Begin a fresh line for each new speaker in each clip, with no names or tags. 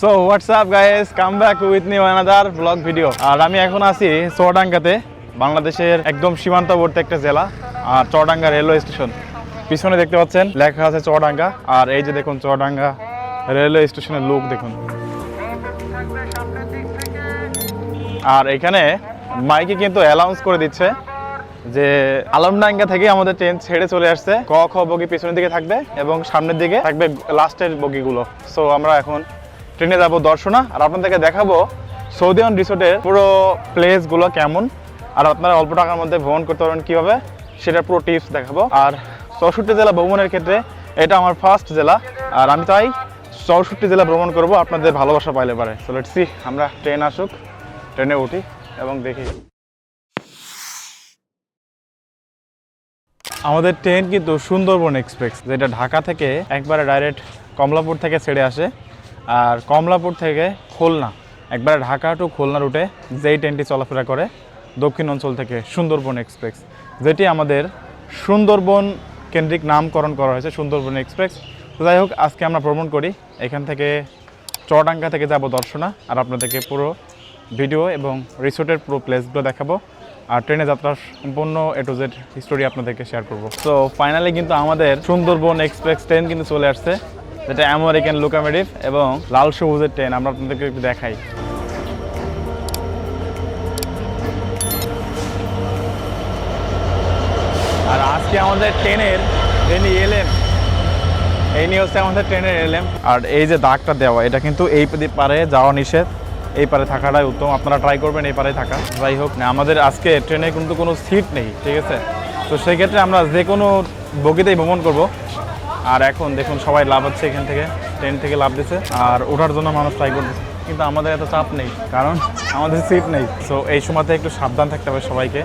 So WhatsApp guys come back with new another blog video আর আমি এখন আছি চুয়াডাঙ্গাতে বাংলাদেশের একদম সীমান্তবর্তী একটা জেলা, আর চুয়াডাঙ্গা রেলওয়ে স্টেশন। পিছনে দেখতে পাচ্ছেন, লেখা আছে চুয়াডাঙ্গা আর এই যে দেখুন চুয়াডাঙ্গা রেলওয়ে স্টেশনের লুক দেখুন। আর এখানে মাইকে কিন্তু অ্যালাউন্স করে দিচ্ছে যে আলমডাঙ্গা থেকে আমাদের ট্রেন ছেড়ে চলে আসছে। ক, খ বগি পিছনের দিকে থাকবে এবং সামনের দিকে থাকবে লাস্টের বগিগুলো। সো আমরা এখন ট্রেনে যাব দর্শনা, আর আপনাদেরকে দেখাবো সৌদিয়ান রিসোর্টের পুরো প্লেসগুলো কেমন, আর আপনারা অল্প টাকার মধ্যে ভ্রমণ করতে পারবেন কীভাবে, সেটার পুরো টিপস দেখাবো। আর চৌষট্টি জেলা ভ্রমণের ক্ষেত্রে এটা আমার ফার্স্ট জেলা, আর আমি তাই চৌষট্টি জেলা ভ্রমণ করব, আপনাদের ভালোবাসা পাইলে পারে। সো সি আমরা ট্রেন আসুক ট্রেনে উঠি এবং দেখি। আমাদের ট্রেন কিন্তু সুন্দরবন এক্সপ্রেস যেটা ঢাকা থেকে একবারে ডাইরেক্ট কমলাপুর থেকে ছেড়ে আসে। আর কমলাপুর থেকে খুলনা, একবার ঢাকা টু খুলনা রুটে যেই ট্রেনটি চলাফেরা করে দক্ষিণ অঞ্চল থেকে সুন্দরবন এক্সপ্রেস যেটি আমাদের সুন্দরবন কেন্দ্রিক নামকরণ করা হয়েছে সুন্দরবন এক্সপ্রেস যাই হোক, আজকে আমরা ভ্রমণ করি। এখান থেকে চুয়াডাঙ্গা থেকে যাব দর্শনা, আর আপনাদেরকে পুরো ভিডিও এবং রিসোর্টের পুরো প্লেসগুলো দেখাবো। আর ট্রেনে যাত্রার সম্পূর্ণ এ টু জেড হিস্টোরি আপনাদেরকে শেয়ার করব। তো ফাইনালি কিন্তু আমাদের সুন্দরবন এক্সপ্রেস ট্রেন কিন্তু চলে আসছে। যেটা আমেরিকান লোকামেটিভ এবং লাল সবুজের ট্রেন আমরা আপনাদেরকে একটু দেখাই। আর আজকে আমাদের ট্রেনের যিনি এলেন। এই নিয়ে হচ্ছে আমাদের ট্রেনের এলেম আর এই যে দাগটা দেওয়া, এটা কিন্তু এই পারে যাওয়া নিষেধ। এই পারে থাকাটাই উত্তম, আপনারা ট্রাই করবেন এই পারে থাকা। যাই হোক, না, আমাদের আজকে ট্রেনে কিন্তু কোনো সিট নেই, ঠিক আছে? তো সেই ক্ষেত্রে আমরা যে কোনো বগিতেই ভ্রমণ করব। আর এখন দেখুন সবাই লাভ হচ্ছে এখান থেকে ট্রেন থেকে লাভ দিচ্ছে। আর ওঠার জন্য মানুষ ট্রাই করতেছে কিন্তু আমাদের এত চাপ নেই, কারণ আমাদের সিট নেই। সো এই সময়তে একটু সাবধান থাকতে হবে সবাইকে।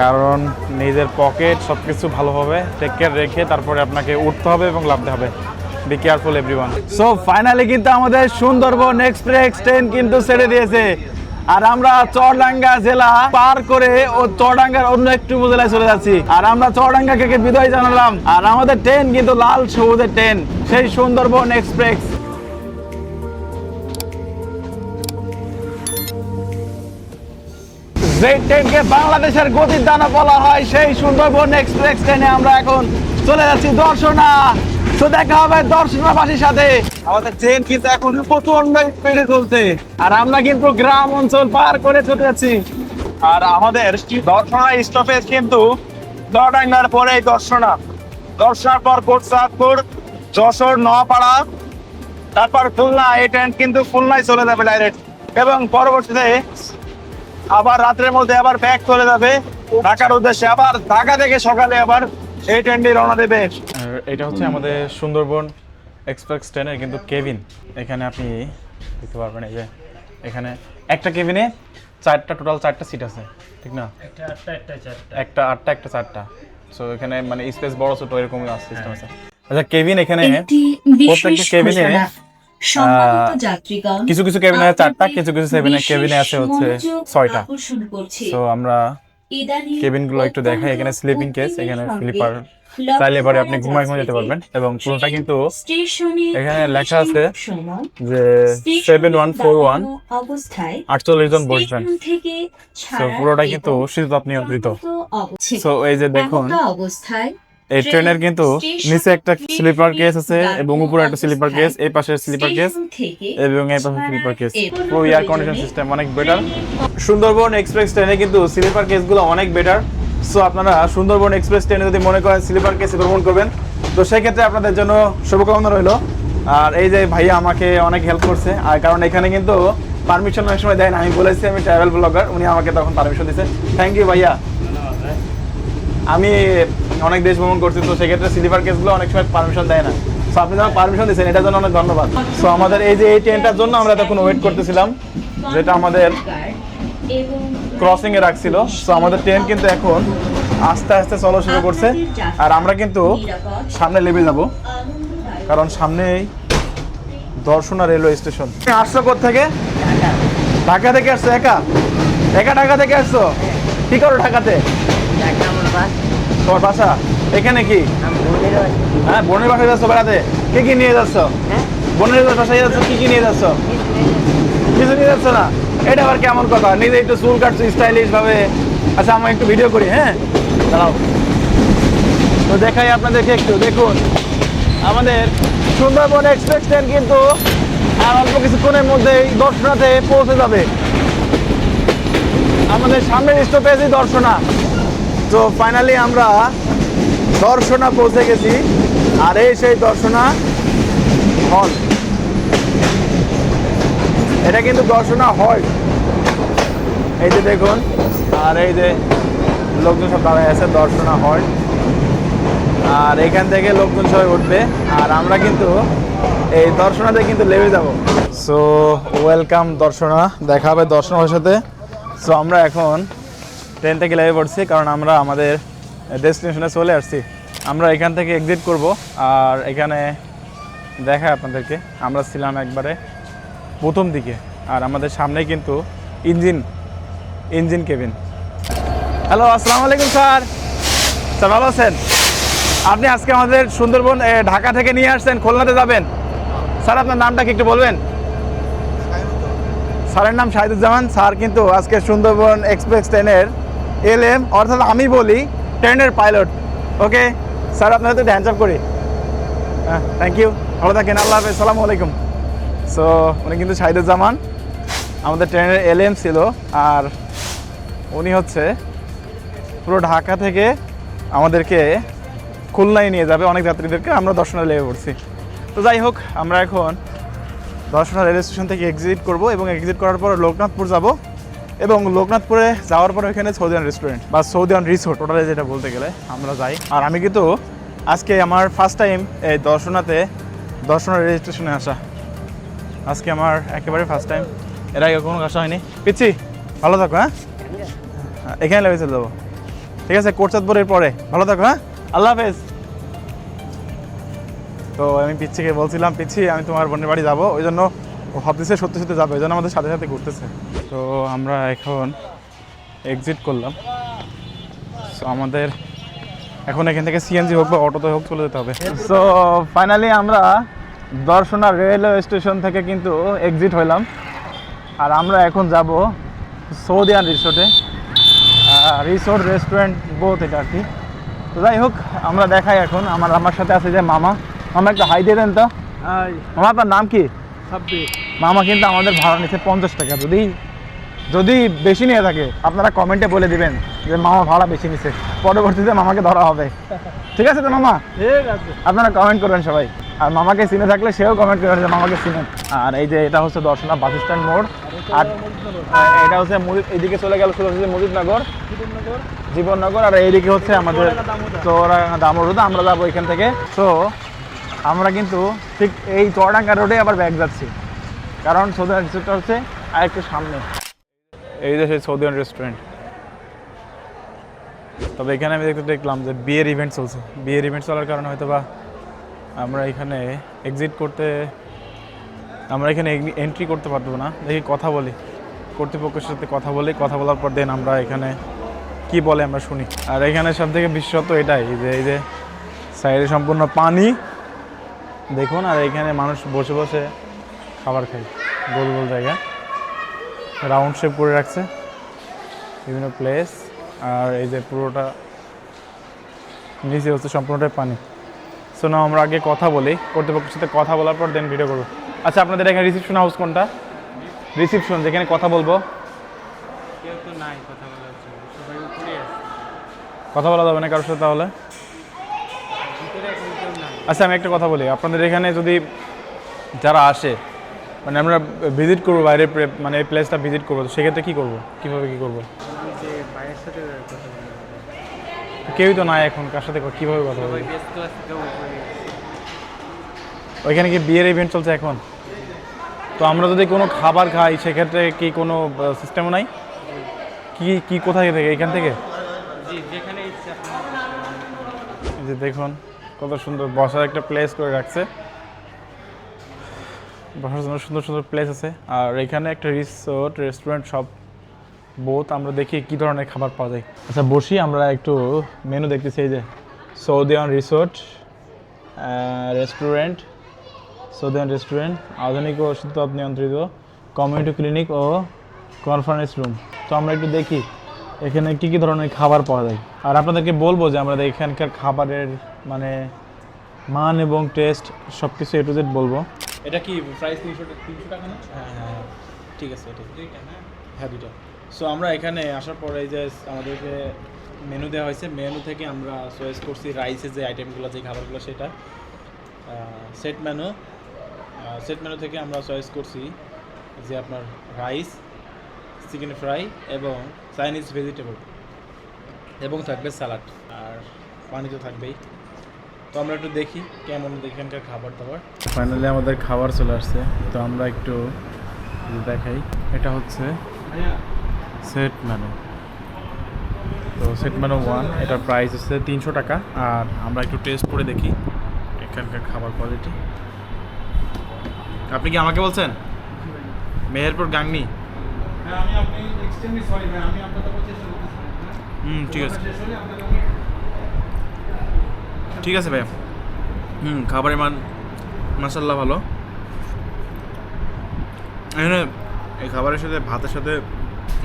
কারণ নিজের পকেট সব কিছু ভালোভাবে টেক কেয়ার রেখে তারপরে আপনাকে উঠতে হবে এবং লাভতে হবে। Be careful everyone so finally কিন্তু আমাদের সুন্দরবন এক্সপ্রেস ট্রেন কিন্তু ছেড়ে দিয়েছে। আর আমরা চরডাঙ্গা জেলা পার করে ও চরডাঙ্গার অন্য একটু উপজেলায় চলে যাচ্ছি। আর আমরা চরডাঙ্গা কে বিদায় জানালাম। আর আমাদের ট্রেন কিন্তু লাল সবুজের ট্রেন সেই সুন্দরবন এক্সপ্রেস যে ট্রেনকে বাংলাদেশের গতির দানা বলা হয়, সেই সুন্দরবন এক্সপ্রেস ট্রেনে আমরা এখন চলে যাচ্ছি দর্শনা। তো দেখা হবে দর্শনাবাসীর সাথে। আমাদের ট্রেন কিন্তু এখন প্রচণ্ড স্পিডে চলছে। আর আমরা কিন্তু গ্রাম অঞ্চল পার করে চলে যাচ্ছি। আর আমাদের দর্শনা স্টপেজ কিন্তু দড়াঙ্গার পরে দর্শনা। দর্শনার পর কোটসাদপুর, যশোর, নোয়াপাড়া, তারপর খুলনা। এই ট্রেন কিন্তু খুলনায় চলে যাবে ডাইরেক্ট এবং পরবর্তীতে আবার রাত্রের মধ্যে আবার ব্যাক চলে যাবে। ঢাকার উদ্দেশ্যে আবার ঢাকা থেকে সকালে আবার এই ট্রেনটি রওনা দেবে। এটা হচ্ছে আমাদের সুন্দরবন এক্সপ্রেস ট্রেনের কিন্তু কেবিন এখানে আপনি দেখতে পারবেন এই যে এখানে একটা কেবিনে চারটা টোটাল চারটা সিট আছে ঠিক না?
একটা আটটা একটা চারটা।
একটা আটটা একটা চারটা। সো এখানে মানে স্পেস বড় ছোট এরকম সিস্টেম আছে। আচ্ছা কেবিন এখানে প্রত্যেকটা কেবিনে,
সম্মানিত যাত্রীগণ
কিছু কিছু কেবিনে চারটা কিছু কিছু কেবিনে কেবিনে আছে হচ্ছে ছয়টা। সো আমরা
ইদানিং
কেবিনগুলো একটু দেখাই এখানে স্লিপিং কেস এখানে স্লিপার চাইলে এবারে আপনি ঘুমায় ঘুমায় যেতে পারবেন এবং পুরোটা কিন্তু এখানে লেখা আছে যে সেভেন ওয়ান ফোর ওয়ান আটচল্লিশ জন বসবেন।
থেকে
পুরোটা কিন্তু শীততাপ নিয়ন্ত্রিত। সো এই যে দেখুন
অবস্থায়
এই ট্রেনের কিন্তু নিচে একটা স্লিপার কেস আছে এবং উপরে একটা স্লিপার কেস এই পাশে স্লিপার কেস এবং এই পাশে স্লিপার কেস। পুরো এয়ার কন্ডিশন সিস্টেম অনেক বেটার সুন্দরবন এক্সপ্রেস ট্রেনে কিন্তু স্লিপার কেসগুলো অনেক বেটার সো আপনারা সুন্দরবন এক্সপ্রেস ট্রেনে যদি মনে করেন স্লিপার কেসে ভ্রমণ করবেন তো সেক্ষেত্রে আপনাদের জন্য শুভকামনা রইল। আর এই যে ভাইয়া আমাকে অনেক হেল্প করছে আর কারণ এখানে কিন্তু পারমিশন অনেক সময় দেয় না। আমি বলেছি আমি ট্রাভেল ব্লগার উনি আমাকে তখন পারমিশন দিয়েছে। থ্যাংক ইউ ভাইয়া। আমি অনেক দেশ ভ্রমণ করছি, তো সেক্ষেত্রে স্লিপার কেসগুলো অনেক সময় পারমিশন দেয় না। সো আপনি যখন পারমিশন দিয়েছেন, এটার জন্য অনেক ধন্যবাদ। সো আমাদের এই যে এই ট্রেনটার জন্য আমরা তখন ওয়েট করতেছিলাম, যেটা আমাদের
এবং
ক্রসিং এ রাখছিল। সো আমাদের ট্রেন কিন্তু এখন আস্তে আস্তে চলা শুরু করছে। আর আমরা কিন্তু সামনে লেবে যাব, কারণ সামনেই দর্শনা রেলওয়ে স্টেশন আসছো থেকে ঢাকা থেকে আসছো, একা? একা ঢাকা থেকে আসছো? কি করো ঢাকাতে? তোমার বাসা? এখানে কি? হ্যাঁ বোনের বাসায় যাচ্ছ বেড়াতে? কি কি নিয়ে যাচ্ছ? বোনের বাসায় যাচ্ছ কি কি নিয়ে যাচ্ছ? কিছু নিয়ে যাচ্ছ। না? এটা আবার কেমন কথা? নিজে একটু চুল কাটছো স্টাইলিশ ভাবে আচ্ছা আমি একটু ভিডিও করি হ্যাঁ? দাঁড়াও। তো দেখাই আপনাদেরকে একটু দেখুন। আমাদের সুন্দরবন এক্সপ্রেস ট্রেন কিন্তু আর অল্প কিছুক্ষণের মধ্যেই দর্শনাতে পৌঁছে যাবে। আমাদের সামনের স্টপেজই দর্শনা। তো ফাইনালি আমরা দর্শনা পৌঁছে গেছি। আর এই সেই দর্শনা হল এটা কিন্তু দর্শনা হল এই যে দেখুন, আর এই যে লোকজন সব দাঁড়ায় আছে, দর্শনা হল আর এখান থেকে লোকজন সবাই উঠবে। আর আমরা কিন্তু এই দর্শনাতে কিন্তু লেবে যাব। So welcome Darshana. দেখা হবে দর্শনার সাথে। সো আমরা এখন ট্রেন থেকে লেবে পড়ছি, কারণ আমরা আমাদের ডেস্টিনেশনে চলে আসছি। আমরা এখান থেকে এক্সিট করব, আর এখানে দেখায় আপনাদেরকে। আমরা ছিলাম একবারে প্রথম দিকে, আর আমাদের সামনে কিন্তু ইঞ্জিন ইঞ্জিন কেবিন। হ্যালো, আসসালামু আলাইকুম স্যার। স্যার, ভালো আছেন? আপনি আজকে আমাদের সুন্দরবন ঢাকা থেকে নিয়ে আসছেন, খুলনাতে যাবেন। স্যার, আপনার নামটা কি একটু বলবেন? স্যারের নাম শাহিদুজ্জামান। স্যার, কিন্তু আজকে সুন্দরবন এক্সপ্রেস ট্রেনের এল এম অর্থাৎ আমি বলি, ট্রেনের পাইলট, ওকে? স্যার, আপনার সাথে হ্যান্ডস আপ করি। হ্যাঁ থ্যাংক ইউ ভালো থাকেন, আল্লাহ হাফেজ, সালামু আলাইকুম। সো উনি কিন্তু শাহিদুজ্জামান। আমাদের ট্রেনের এল এম ছিল, আর উনি হচ্ছে পুরো ঢাকা থেকে আমাদেরকে খুলনায় নিয়ে যাবে। অনেক যাত্রীদেরকে আমরা দর্শনে লেগে পড়ছি। তো যাই হোক, আমরা এখন দর্শনা রেল স্টেশন থেকে এক্সিট করব এবং এক্সিট করার পর লোকনাথপুর যাব। এবং লোকনাথপুরে যাওয়ার পর ওইখানে সৌদিয়ান রেস্টুরেন্ট বা সৌদিয়ান রিসোর্ট টোটালে যেটা বলতে গেলে আমরা যাই। আর আমি কিন্তু আজকে আমার ফার্স্ট টাইম এই দর্শনাতে দর্শনা রেজিস্ট্রেশনে আসা। আজকে আমার একেবারে ফার্স্ট টাইম এর আগে কোনো আসা হয়নি। পিচ্ছি ভালো থাকো হ্যাঁ হ্যাঁ, এখানে লেগে চলে যাব। ঠিক আছে কোটচাঁদপুরের পরে। ভালো থাকো হ্যাঁ? আল্লাহ হাফেজ। তো আমি পিচ্ছিকে বলছিলাম পিচ্ছি আমি তোমার বোনের বাড়ি যাব। ওই জন্য ও ভাবতেছে সত্যি সত্যি যাবে ওই জন্য আমাদের সাথে সাথে ঘুরতেছে। তো আমরা এখন এক্সিট করলাম। সো আমাদের এখন এখান থেকে সিএনজি হোক বা অটোতে হোক চলে যেতে হবে। সো ফাইনালি আমরা দর্শনা রেলওয়ে স্টেশন থেকে কিন্তু এক্সিট হইলাম। আর আমরা এখন যাব সৌদিয়ান রিসোর্টে রিসোর্ট রেস্টুরেন্ট বোথ এটা আর কি। তো যাই হোক আমরা দেখাই এখন। আমার আমার সাথে আছে যে মামা। মামা একটা হাই দিয়ে দেন তো। মামা আপনার নাম কি? মামা কিন্তু আমাদের ভাড়া নিচ্ছে পঞ্চাশ টাকা। যদি যদি বেশি নিয়ে থাকে আপনারা কমেন্টে বলে দিবেন যে মামা ভাড়া বেশি নিচ্ছে। পরবর্তীতে মামাকে ধরা হবে। ঠিক আছে তো মামা?
ঠিক আছে।
আপনারা কমেন্ট করবেন সবাই। আর মামাকে চিনে থাকলে সেও কমেন্ট করবেন যে মামাকে চিনেন। আর এই যে এটা হচ্ছে দর্শনা বাস স্ট্যান্ড মোড়। আর এটা হচ্ছে মুদিত এইদিকে চলে গেল শুরু হচ্ছে মুদিতনগর। জীবননগর। আর এইদিকে হচ্ছে আমাদের চৌরাঙ্গা দামোদর। আমরা যাব এখান থেকে। তো আমরা কিন্তু ঠিক এই চৌরাঙ্গা রোডে আবার ব্যাগ যাচ্ছি। কারণ সৌদিয়ান রিসোর্টটা হচ্ছে আর একটু সামনে। এই যে সেই সৌদিয়ান রেস্টুরেন্ট তবে এখানে আমি দেখতে দেখলাম যে বিয়ের ইভেন্ট চলছে। বিয়ের ইভেন্ট চলার কারণে হয়তো বা আমরা এখানে এক্সিট করতে, আমরা এখানে এন্ট্রি করতে পারব না। দেখি কথা বলি। কর্তৃপক্ষের সাথে কথা বলি। কথা বলার পর দেন আমরা এখানে কি বলে আমরা শুনি। আর এখানে সব থেকে বিশেষত এটাই যে এই যে সাইডে সম্পূর্ণ পানি। দেখুন, আর এখানে মানুষ বসে বসে খাবার খায়। গোল গোল জায়গা। রাউন্ড শেপ করে রাখছে। বিভিন্ন প্লেস আর এই যে পুরোটা নিচে হচ্ছে সম্পূর্ণটাই পানি। সো না আমরা আগে কথা বলি। কর্তৃপক্ষের সাথে কথা বলার পর দেন ভিডিও করব। আচ্ছা আপনাদের এখানে রিসিপশন হাউস কোনটা? রিসিপশন যেখানে কথা বলব।
নাই কথা
বলা যাবে না কারোর সাথে তাহলে? আচ্ছা আমি একটা কথা বলি। আপনাদের এখানে যদি যারা আসে মানে আমরা ভিজিট করব বাইরে মানে এই প্লেসটা ভিজিট করব। সেক্ষেত্রে কী করব? কীভাবে কী করব। কেউই তো নাই এখন, কার সাথে কীভাবে কথা বলব? ওইখানে কি বিয়ের ইভেন্ট চলছে এখন? তো আমরা যদি কোনো খাবার খাই, সেক্ষেত্রে কি কোনো সিস্টেমও নাই? কি কি কোথায় থেকে? এখান থেকে? যে দেখুন, কত সুন্দর বসার একটা প্লেস করে রাখছে। বসার জন্য সুন্দর সুন্দর প্লেস আছে। আর এখানে একটা রিসোর্ট রেস্টুরেন্ট সব বোথ আমরা দেখি কি ধরনের খাবার পাওয়া যায়। আচ্ছা বসি, আমরা একটু মেনু দেখতেছি এই যে Saudian resort restaurant Saudian restaurant আধুনিক ও শীততাপ নিয়ন্ত্রিত কমিউনিটি ক্লিনিক ও কনফারেন্স রুম তো আমরা একটু দেখি, এখানে কী কী ধরনের খাবার পাওয়া যায়। আর আপনাদেরকে বলব যে আমরা এখানকার খাবারের মানে মান এবং টেস্ট সব কিছু এ টু জেড বলব। এটা কি প্রাইস তিনশো তিনশো টাকা না? হ্যাঁ হ্যাঁ ঠিক আছে ঠিক হ্যাঁ দুটো সো আমরা এখানে আসার পরে এই যে আমাদেরকে মেনু দেওয়া হয়েছে মেনু থেকে আমরা চয়েস করছি রাইসের যে আইটেমগুলো যে খাবারগুলো সেটা। সেট মেনু সেট মেনু থেকে আমরা চয়েস করছি যে আপনার রাইস চিকেন ফ্রাই এবং চাইনিজ ভেজিটেবল এবং থাকবে স্যালাড আর পানি তো থাকবেই। তো আমরা একটু দেখি কেমন এখানকার খাবার দাবার ফাইনালি আমাদের খাবার চলে আসছে তো আমরা একটু দেখাই। এটা হচ্ছে সেট মেনু তো সেট মেনু ওয়ান এটার প্রাইস হচ্ছে তিনশো টাকা আর আমরা একটু টেস্ট করে দেখি এখানকার খাবার কোয়ালিটি আপনি কি আমাকে বলছেন? মেহেরপুর গাংনি?
হ্যাঁ
হুম ঠিক আছে। ঠিক আছে ভাইয়া। হুম, খাবারের মান মাসাল্লাহ ভালো। এখানে এই খাবারের সাথে, ভাতের সাথে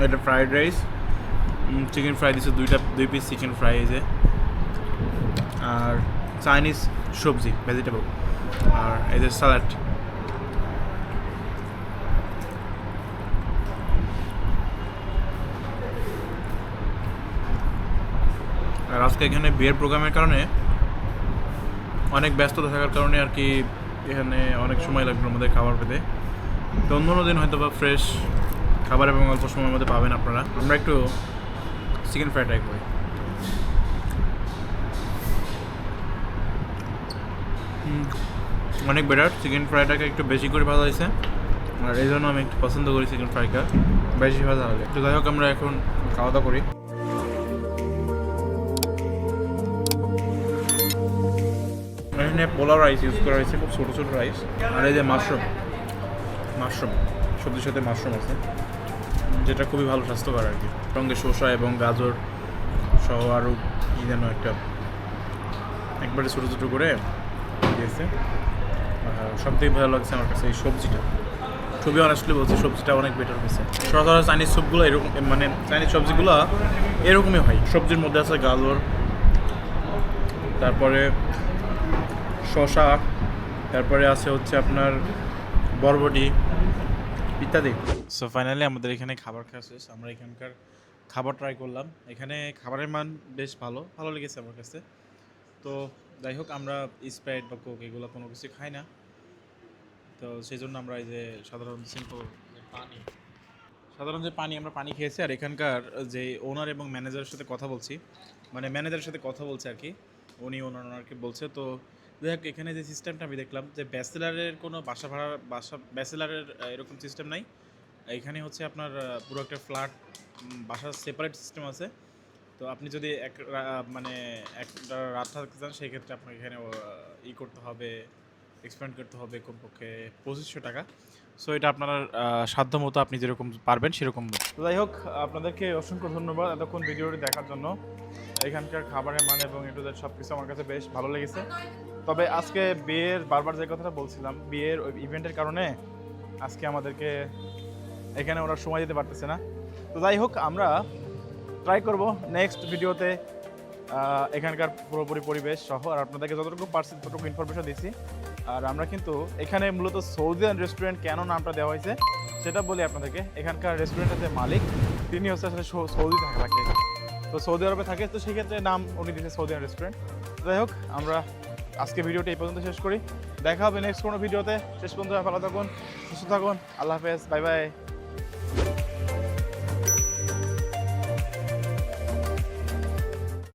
একটা ফ্রাইড রাইস চিকেন ফ্রাই দিচ্ছে দুইটা, দুই পিস চিকেন ফ্রাই আছে আর চাইনিজ সবজি ভেজিটেবল আর যে স্যালাড আর আজকে এখানে বিয়ের প্রোগ্রামের কারণে অনেক ব্যস্ততা থাকার কারণে আর কি এখানে অনেক সময় লাগবে আমাদের খাবার পেতে। তো অন্য দিন হয়তো বা ফ্রেশ খাবার এবং অল্প সময়ের মধ্যে পাবেন আপনারা। আমরা একটু চিকেন ফ্রাই ট্রাই করি। অনেক বেটার চিকেন ফ্রাইটাকে একটু বেশি করে ভালো হয়েছে। আর এই জন্য আমি একটু পছন্দ করি চিকেন ফ্রাইটা বেশি ভালো লাগে তো যাই হোক, আমরা এখন খাওয়া দাওয়া করি। এখানে পোলাও রাইস ইউজ করা হয়েছে, খুব ছোটো ছোটো রাইস আর এই যে মাশরুম মাশরুম সবজির সাথে মাশরুম আছে। যেটা খুবই ভালো স্বাস্থ্যকর আর কি। সঙ্গে শসা এবং গাজর সহ আরও কী যেন একটা একবারে ছোটো ছোটো করে দিয়েছে। সব থেকে ভালো লাগছে আমার কাছে এই সবজিটা। খুবই অনেস্টলি বলছি, সবজিটা অনেক বেটার হয়েছে। সচরাচর চাইনিজ স্যুপগুলো এরকম মানে চাইনিজ সবজিগুলো এরকমই হয়। সবজির মধ্যে আছে গাজর, তারপরে শশা তারপরে আছে হচ্ছে আপনার বরবটি ইত্যাদি। সো ফাইনালি আমাদের এখানে খাবার খাওয়া শেষ। আমরা এখানকার খাবার ট্রাই করলাম। এখানে খাবারের মান বেশ ভালো। ভালো লেগেছে আমার কাছে। তো, যাই হোক, আমরা স্প্রাইট বা কোক এগুলো কোনো কিছু খাই না। তো, সেই জন্য আমরা এই যে সাধারণ সিম্পল পানি, সাধারণ যে পানি আমরা পানি খেয়েছি, আর এখানকার যে ওনার এবং ম্যানেজারের সাথে কথা বলছি মানে ম্যানেজারের সাথে কথা বলছে আর কি, উনি ওনার ওনারকে বলছে। তো যাই হোক এখানে যে সিস্টেমটা আমি দেখলাম যে ব্যাচেলারের কোনো বাসা ভাড়া, বাসা, ব্যাচেলারের এরকম সিস্টেম নাই। এখানে হচ্ছে আপনার পুরো একটা ফ্ল্যাট বাসার সেপারেট সিস্টেম আছে। তো আপনি যদি এক মানে একটা রাত থাকতে চান সেই ক্ষেত্রে আপনাকে এখানে ই করতে হবে এক্সপেন্ড করতে হবে কমপক্ষে পঁচিশশো টাকা। সো এটা আপনার সাধ্য মতো আপনি যেরকম পারবেন, সেরকম। তো যাই হোক, আপনাদেরকে অসংখ্য ধন্যবাদ এতক্ষণ ভিডিওটি দেখার জন্য। এখানকার খাবারের মান এবং একটু সব কিছু আমার কাছে বেশ ভালো লেগেছে। তবে আজকে বিয়ের বারবার যে কথাটা বলছিলাম, বিয়ের ওই ইভেন্টের কারণে আজকে আমাদেরকে এখানে ওরা সময় দিতে পারতেছে না। তো যাই হোক, আমরা ট্রাই করব নেক্সট ভিডিওতে এখানকার পুরোপুরি পরিবেশ সহ। আর আপনাদেরকে যতটুকু পারছি ততটুকু ইনফরমেশন দিচ্ছি আর আমরা কিন্তু এখানে মূলত সৌদিয়ান রেস্টুরেন্ট কেন নামটা দেওয়া হয়েছে, সেটা বলি আপনাদেরকে। এখানকার রেস্টুরেন্টের যে মালিক, তিনি হচ্ছে আসলে সৌদি থাকে তো সৌদি আরবে থাকে, তো সেক্ষেত্রে নাম উনি দিয়েছে সৌদিয়ান রেস্টুরেন্ট যাই হোক, আমরা আজকে ভিডিওটি এই পর্যন্ত শেষ করি। দেখা হবে নেক্সট কোনো ভিডিওতে। শেষ পর্যন্ত ভালো থাকুন, সুস্থ থাকুন। আল্লাহ হাফেজ, বাই বাই।